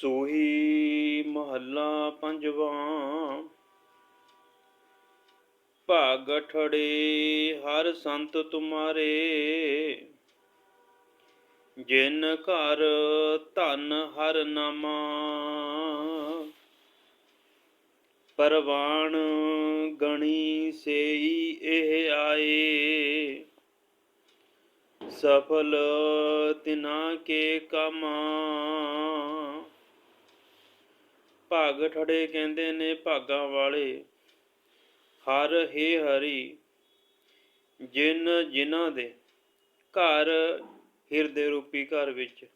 ਸੋਹੀ ਮਹੱਲਾ ਪੰਜਵਾਂ। ਭਾਗ ਠੜੇ ਹਰ ਸੰਤ ਤੁਮਾਰੇ। ਜਿਨ ਘਰ ਧਨ ਹਰ ਨਾਮਾ। ਪਰਵਾਣ ਗਣੀ ਸੇਈ ਇਹ ਆਏ। ਸਫਲ ਤਿਨਾ ਕੇ ਕਮਾ। ਭਾਗ ਠੜੇ ਕਹਿੰਦੇ ਨੇ ਭਾਗਾਂ ਵਾਲੇ, ਹਰ ਹੇ ਹਰੀ, ਜਿਨ ਜਿਨ੍ਹਾਂ ਦੇ ਘਰ ਹਿਰਦੇ ਰੂਪੀ ਘਰ ਵਿੱਚ,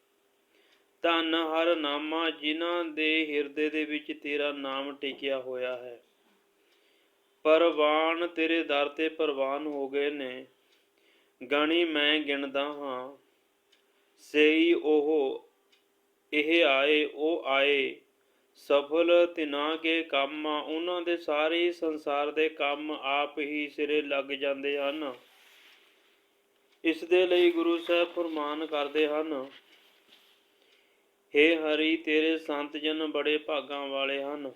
ਧੰਨ ਹਰ ਨਾਮਾ ਜਿਨ੍ਹਾਂ ਦੇ ਹਿਰਦੇ ਦੇ ਵਿੱਚ ਤੇਰਾ ਨਾਮ ਟਿਕਿਆ ਹੋਇਆ ਹੈ। ਪਰਵਾਨ ਤੇਰੇ ਦਰ ਤੇ ਪਰਵਾਨ ਹੋ ਗਏ ਨੇ, ਗਣੀ ਮੈਂ ਗਿਣਦਾ ਹਾਂ। ਸਈ ਉਹ, ਇਹ ਆਏ, ਉਹ ਆਏ ਸਫਲ ਤਿਨਾਂ ਕੇ ਕੰਮ ਉਹਨਾਂ ਦੇ ਸਾਰੇ ਸੰਸਾਰ ਦੇ ਕੰਮ ਆਪ ਹੀ ਸਿਰੇ ਲੱਗ ਜਾਂਦੇ ਹਨ। ਇਸ ਦੇ ਲਈ ਗੁਰੂ ਸਾਹਿਬ ਫਰਮਾਨ ਕਰਦੇ ਹਨ हे ਹਰੀ, ਤੇਰੇ ਸੰਤ ਜਨ ਬੜੇ ਭਾਗਾਂ ਵਾਲੇ ਹਨ।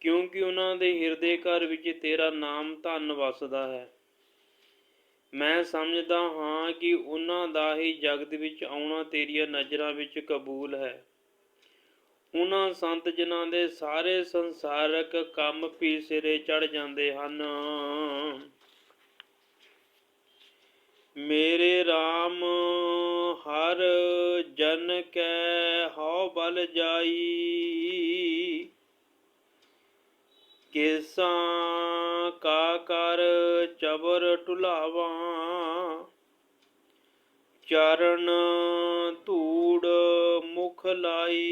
ਕਿਉਂਕਿ ਉਹਨਾਂ ਦੇ ਹਿਰਦੇ ਘਰ ਵਿੱਚ ਤੇਰਾ ਨਾਮ ਧੰਨ ਵਸਦਾ ਹੈ। ਮੈਂ ਸਮਝਦਾ ਹਾਂ ਕਿ ਉਹਨਾਂ ਦਾ ਹੀ ਜਗਤ ਵਿੱਚ ਆਉਣਾ ਤੇਰੀਆਂ ਨਜ਼ਰਾਂ ਵਿੱਚ ਕਬੂਲ ਹੈ। ਉਹਨਾਂ ਸੰਤ ਜਨਾਂ ਦੇ ਸਾਰੇ ਸੰਸਾਰਕ ਕੰਮ ਵੀ ਸਿਰੇ ਚੜ ਜਾਂਦੇ ਹਨ। ਮੇਰੇ RAM ਹਰ ਜਨ ਕੈ ਹਉ ਬਲ ਜਾਈ। ਕਿਸਾਂ ਕਾ ਕਰ ਚਬਰ ਟੁਲਾਵਾ ਚਰਨ ਧੂੜ ਮੁਖ ਲਾਈ।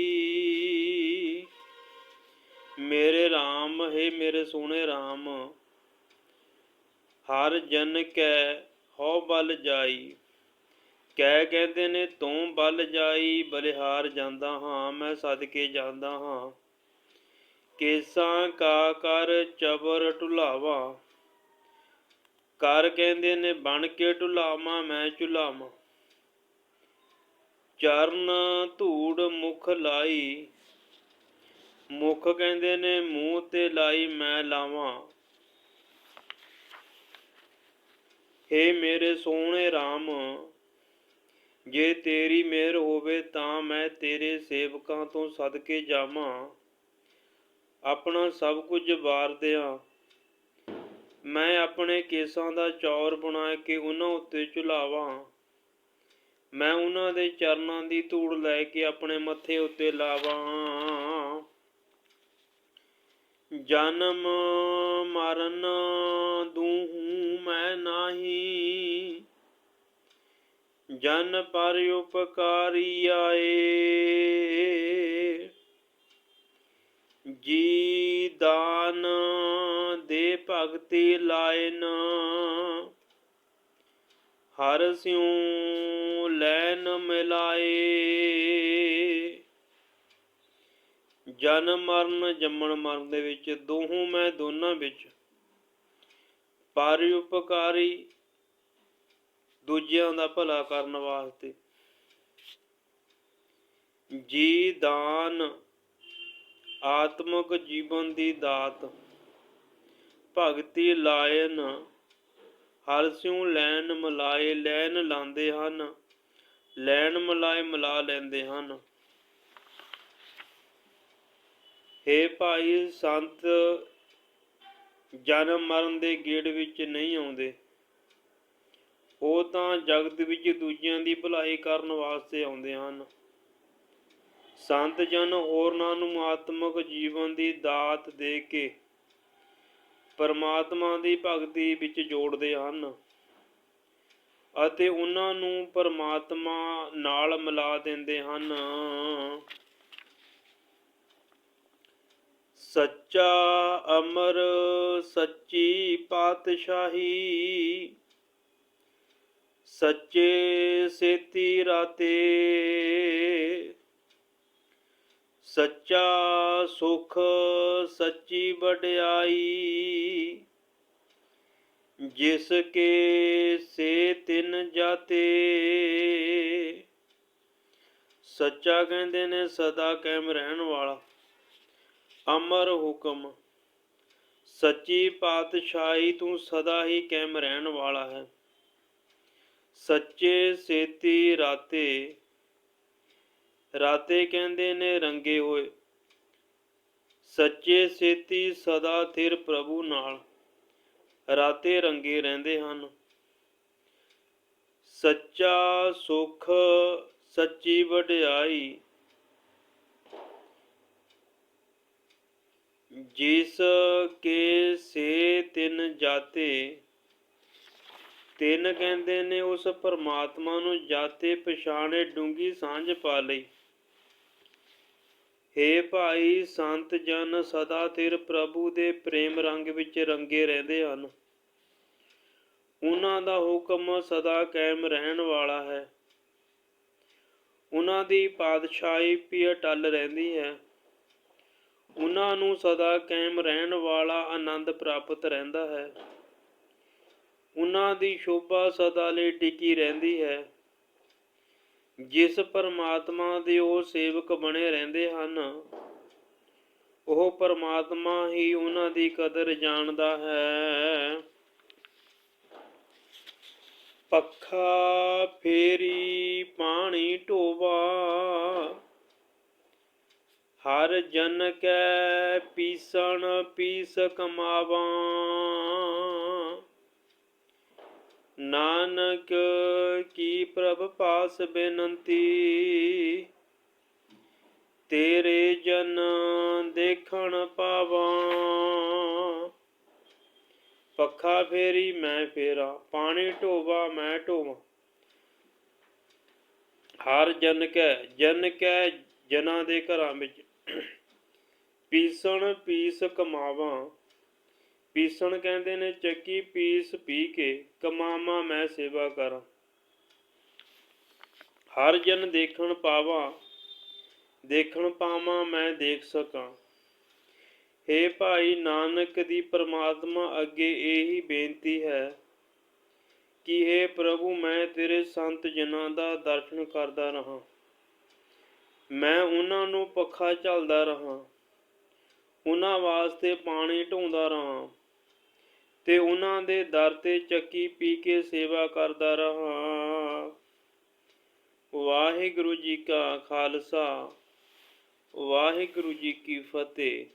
ਮੇਰੇ RAM ਹੈ ਮੇਰੇ ਸੋਹਣੇ RAM ਹਰ ਜਨ ਕੈ ਹਉ ਬਲ ਜਾਈ। ਕਹਿ ਕਹਿੰਦੇ ਨੇ ਤੂੰ ਬਲ ਜਾਈ, ਬਲਿਹਾਰ ਜਾਂਦਾ ਹਾਂ, ਮੈਂ ਸਦਕੇ ਜਾਂਦਾ ਹਾਂ। ਕੇਸਾਂ ਕਾ ਕਰ ਚਬਰ ਢੁਲਾਵਾ। ਕਰ ਕਹਿੰਦੇ ਨੇ ਬਣ ਕੇ ਢੁਲਾਵਾਂ, ਮੈਂ ਝੁਲਾਵਾਂ। ਚਰਨ ਧੂੜ ਮੁਖ ਲਾਈ। ਮੁਖ ਕਹਿੰਦੇ ਨੇ, ਮੂੰਹ ਤੇ ਲਾਈ ਮੈਂ ਲਾਵਾਂ। ਏ ਮੇਰੇ ਸੋਹਣੇ RAM ਜੇ ਤੇਰੀ ਮਿਹਰ ਹੋਵੇ ਤਾਂ ਮੈਂ ਤੇਰੇ ਸੇਵਕਾਂ ਤੋਂ ਸਦਕੇ ਜਾਵਾਂ। ਆਪਣਾ ਸਭ ਕੁਝ ਵਾਰਦਿਆਂ ਮੈਂ ਆਪਣੇ ਕੇਸਾਂ ਦਾ ਚੌਰ ਬਣਾ ਕੇ ਉਹਨਾਂ ਉੱਤੇ ਝੁਲਾਵਾਂ। ਮੈਂ ਉਹਨਾਂ ਦੇ ਚਰਨਾਂ ਦੀ ਧੂੜ ਲੈ ਕੇ ਆਪਣੇ ਮੱਥੇ ਉੱਤੇ ਲਾਵਾਂ। ਜਨਮ ਮਰਨ ਦੂਹੂ ਮੈਂ ਨਾਹੀ। ਜਨ ਪਰ ਉਪਕਾਰੀ ਆਏ। ਜੀ ਦਾਨ ਦੇ ਭਗਤੀ ਲਾਇਨ ਹਰ ਸਿਉ ਲੈਨ ਮਿਲਾਏ। ਜਨਮ ਮਰਨ, ਜੰਮਣ, ਮਰਨ ਦੇ ਵਿੱਚ ਦੋਹੋਂ ਮੈਂ ਦੋਨਾਂ ਵਿੱਚ। ਪਰ ਉਪਕਾਰੀ ਦੂਜਿਆਂ ਦਾ ਭਲਾ ਕਰਨ ਵਾਸਤੇ। ਜੀ ਦਾਨ ਆਤਮਿਕ ਜੀਵਨ ਦੀ ਦਾਤ। ਭਗਤੀ ਲਾਇਨ ਹਰ ਸਿਉ ਲੈਣ ਮਲਾਏ ਲੈਣ ਲਾਉਂਦੇ ਹਨ, ਲੈਣ ਮਲਾਏ ਮਿਲਾ ਲੈਂਦੇ ਹਨ। ਹੇ ਭਾਈ ਸੰਤ, ਜਨਮ ਮਰਨ ਦੇ ਗੇੜ ਵਿੱਚ ਨਹੀਂ ਆਉਂਦੇ। ਉਹ ਤਾਂ ਜਗਤ ਵਿੱਚ ਦੂਜਿਆਂ ਦੀ ਭਲਾਈ ਕਰਨ ਵਾਸਤੇ ਆਉਂਦੇ ਹਨ। ਸੰਤ ਜਨ ਹੋਰਨਾਂ ਨੂੰ ਆਤਮਿਕ ਜੀਵਨ ਦੀ ਦਾਤ ਦੇ ਕੇ ਪਰਮਾਤਮਾ ਦੀ ਭਗਤੀ ਵਿੱਚ ਜੋੜਦੇ ਹਨ ਅਤੇ ਉਹਨਾਂ ਨੂੰ ਪਰਮਾਤਮਾ ਨਾਲ ਮਿਲਾ ਦਿੰਦੇ ਹਨ। ਸੱਚਾ ਅਮਰ, ਸੱਚੀ ਪਾਤਸ਼ਾਹੀ, ਸੱਚੇ ਸੇਤੀ ਰਾਤੇ ਸੱਚਾ ਸੁਖ ਸੱਚੀ ਵਡਿਆਈ। ਜਿਸ ਕੇ ਸੇ ਤਿਨ ਜਾਤੇ। ਸੱਚਾ ਕਹਿੰਦੇ ਨੇ, ਸਦਾ ਕਾਇਮ ਰਹਿਣ ਵਾਲਾ। ਅਮਰ ਹੁਕਮ। ਸੱਚੀ ਪਾਤਸ਼ਾਹੀ ਤੂੰ ਸਦਾ ਹੀ ਕਾਇਮ ਰਹਿਣ ਵਾਲਾ ਹੈ। ਸੱਚੇ ਸੇਤੀ ਰਾਤੇ ਰਾਤੇ ਕਹਿੰਦੇ ਨੇ ਰੰਗੇ ਹੋਏ, ਸੱਚੇ ਸੇਤੀ ਸਦਾ ਥਿਰ ਪ੍ਰਭੂ ਨਾਲ। ਰਾਤੇ ਰੰਗੇ ਰਹਿੰਦੇ ਹਨ। ਸੱਚਾ ਸੁਖ ਸੱਚੀ ਵਡਿਆਈ, ਜਿਸ ਕੇ ਸੇ ਤਿੰਨ ਜਾਤੇ, ਤਿੰਨ ਕਹਿੰਦੇ ਨੇ ਉਸ ਪਰਮਾਤਮਾ ਨੂੰ ਜਾਤੇ ਪਛਾਣੇ ਡੂੰਗੀ ਸਾਂਝ ਪਾ ਲਈ। ਹੇ ਭਾਈ, ਸੰਤ ਜਨ ਸਦਾ ਥਿਰ ਪ੍ਰਭੂ ਦੇ ਪ੍ਰੇਮ ਰੰਗ ਵਿੱਚ ਰੰਗੇ ਰਹਿੰਦੇ ਹਨ। ਉਹਨਾਂ ਦਾ ਹੁਕਮ ਸਦਾ ਕਾਇਮ ਰਹਿਣ ਵਾਲਾ ਹੈ। ਉਹਨਾਂ ਦੀ ਪਾਤਸ਼ਾਹੀ ਵੀ ਅਟਲ ਰਹਿੰਦੀ ਹੈ। ਉਹਨਾਂ ਨੂੰ ਸਦਾ ਕਾਇਮ ਰਹਿਣ ਵਾਲਾ ਆਨੰਦ ਪ੍ਰਾਪਤ ਰਹਿੰਦਾ ਹੈ। ਉਹਨਾਂ ਦੀ ਸ਼ੋਭਾ ਸਦਾ ਲਈ ਟਿਕੀ ਰਹਿੰਦੀ ਹੈ। ਜਿਸ ਪਰਮਾਤਮਾ ਦੇ ਉਹ ਸੇਵਕ ਬਣੇ ਰਹਿੰਦੇ ਹਨ, ਉਹ ਪਰਮਾਤਮਾ ਹੀ ਉਹਨਾਂ ਦੀ ਕਦਰ ਜਾਣਦਾ ਹੈ। ਪੱਖਾ ਫੇਰੀ, ਪਾਣੀ ਢੋਵਾ, ਹਰ ਜਨ ਕੈ ਪੀਸਣ, ਪੀਸ ਕਮਾਵਾਂ। ਨਾਨਕ, ਕੀ ਪ੍ਰਭ ਪਾਸ ਬੇਨਤੀ? ਤੇਰੇ ਜਨ ਦੇਖਣ ਪਾਵਾਂ। ਪੱਖਾ ਫੇਰੀ ਮੈਂ ਫੇਰਾ, ਪਾਣੀ ਢੋਵਾ ਮੈਂ ਢੋਵਾਂ। ਹਰ ਜਨ ਕੈ ਜਨ ਕੈ ਜਨਾਂ ਦੇ ਘਰਾਂ ਵਿੱਚ। ਪੀਸਣ ਪੀਸ ਕਮਾਵਾਂ। ਪੀਸਣ ਕਹਿੰਦੇ ਨੇ, ਚੱਕੀ ਪੀਸ ਪੀ ਕੇ ਕਮਾਵਾਂ ਮੈਂ ਸੇਵਾ ਕਰਾਂ। ਹਰ ਜਨ ਦੇਖਣ ਪਾਵਾਂ ਦੇਖਣ ਪਾਵਾਂ ਮੈਂ ਦੇਖ ਸਕਾਂ। ਹੇ ਭਾਈ ਨਾਨਕ ਦੀ ਪ੍ਰਮਾਤਮਾ, ਅੱਗੇ ਇਹੀ ਬੇਨਤੀ ਹੈ ਕਿ हे ਪ੍ਰਭੂ, ਮੈਂ ਤੇਰੇ ਸੰਤ ਜਨਾਂ ਦਾ ਦਰਸ਼ਨ ਕਰਦਾ ਰਹਾ। ਮੈਂ ਉਹਨਾਂ ਨੂੰ ਪੱਖਾ ਝਲਦਾ ਰਹਾ, ਉਹਨਾਂ ਵਾਸਤੇ ਪਾਣੀ ਢੋਂਦਾ ਰਹਾ। ਤੇ ਉਹਨਾਂ ਦੇ ਦਰ ਤੇ ਚੱਕੀ ਪੀ ਕੇ ਸੇਵਾ ਕਰਦਾ ਰਹਾ। ਵਾਹਿਗੁਰੂ ਜੀ ਕਾ ਖਾਲਸਾ, ਵਾਹਿਗੁਰੂ ਜੀ ਕੀ ਫਤਿਹ।